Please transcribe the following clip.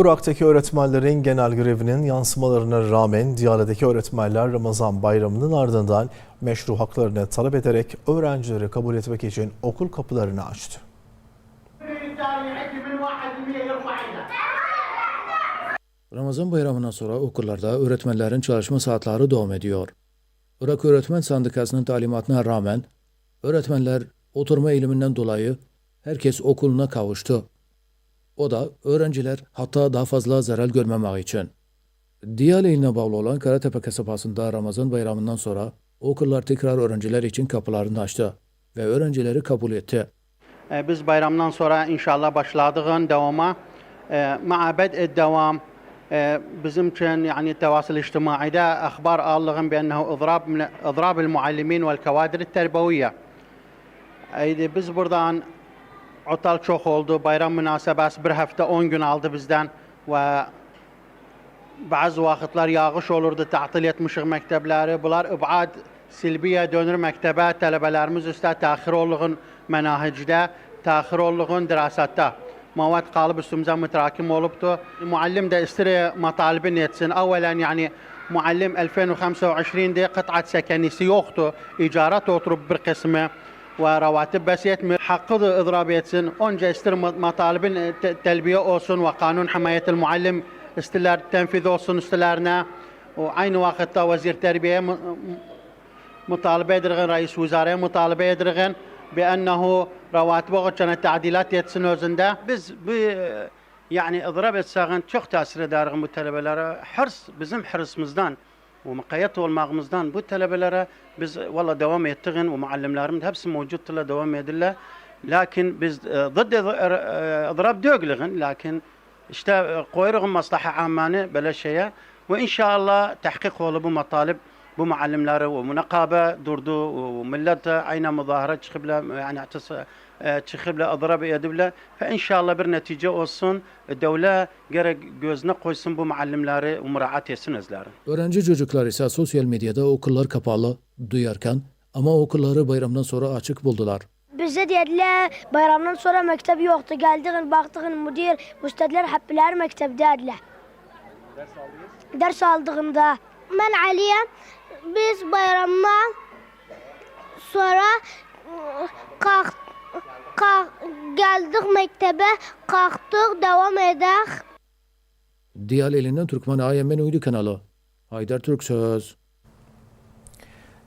Irak'taki öğretmenlerin genel grevinin yansımalarına rağmen Diyarbakır'daki öğretmenler Ramazan bayramının ardından meşru haklarını talep ederek öğrencileri kabul etmek için okul kapılarını açtı. Ramazan bayramından sonra okullarda öğretmenlerin çalışma saatleri devam ediyor. Irak Öğretmen Sendikasının talimatına rağmen öğretmenler oturma eğiliminden dolayı herkes okuluna kavuştu. O da öğrenciler hatta daha fazla zarar görmemek için. Diyale iline bağlı olan Karatepe kasabasında Ramazan bayramından sonra okullar tekrar öğrenciler için kapılarını açtı ve öğrencileri kabul etti. Ee, Biz bayramdan sonra inşallah başladığın devama e, مع بدء الدوام e, bizim için yani التواصل الاجتماعي ده اخبار aldığım بانه اضراب من اضراب المعلمين والكوادر التربويه. Eydi biz buradan otal çok oldu. Bayram münasebesi bir hafta 10 gün aldı bizden ve bazı vakitler yağış olurdu, tatil etmişik mektepleri. Bunlar ibad silbiye dönür mektebe, tələbələrimiz üstə təxir olluğun mənahicdə, təxir olluğun dirasatta. Mavad qalıb üstümüzə mütərakim olubdu. Muallim də istiri matalibin etsin. Əvvələn yəni muallim 2025'de qıt'at səkanisi yoxdur. İcarat oturup bir kısmı ورواتب بسيط من حق اضرابيه سن اونجا استر مطالب تلبية اوسون وقانون حماية المعلم استلار تنفيذ اوسون استلارنا. وعين وقت وزير تربية مطالبة درغن رئيس وزارة مطالبة درغن بأنه رواتب كانت تعديلات يتسنوزن ده بز ب يعني اضرابيه ساغن تشوخ تاسر دارغ مطالبه حرص بزم حرص مزدان. Mukayyet olmağımızdan bu talebelere biz valla devam ettiğin ve muallimlerimiz hepsi mevcutla devam edirler. Lakin biz e, ضد ızdırap dögülüğün lakin işte e, koyruğun maslaha ammanı böyle şeye ve inşallah tahkik olu bu matalip bu muallimleri ve münakabe durdu ve millet aynı müzahara çıkıp yani e, çıkıp ızdırap edip fe inşallah bir netice olsun e, devlet gerek gözüne koysun bu muallimleri muraat etsin özleri. Öğrenci çocuklar ise sosyal medyada okullar kapalı duyarken ama okulları bayramdan sonra açık buldular. Bize dediler bayramdan sonra mektep yoktu. Geldik baktık müdür, müstediler hep birer mektep dediler. Ders aldınız? Ders aldığımda. Ben Aliye. Biz bayramdan sonra ıı, kalk, kalk, geldik mektebe, kalktık, devam edek. Diyal elinden Türkmen AYM'nin uydu kanalı. Haydar Türk Söz.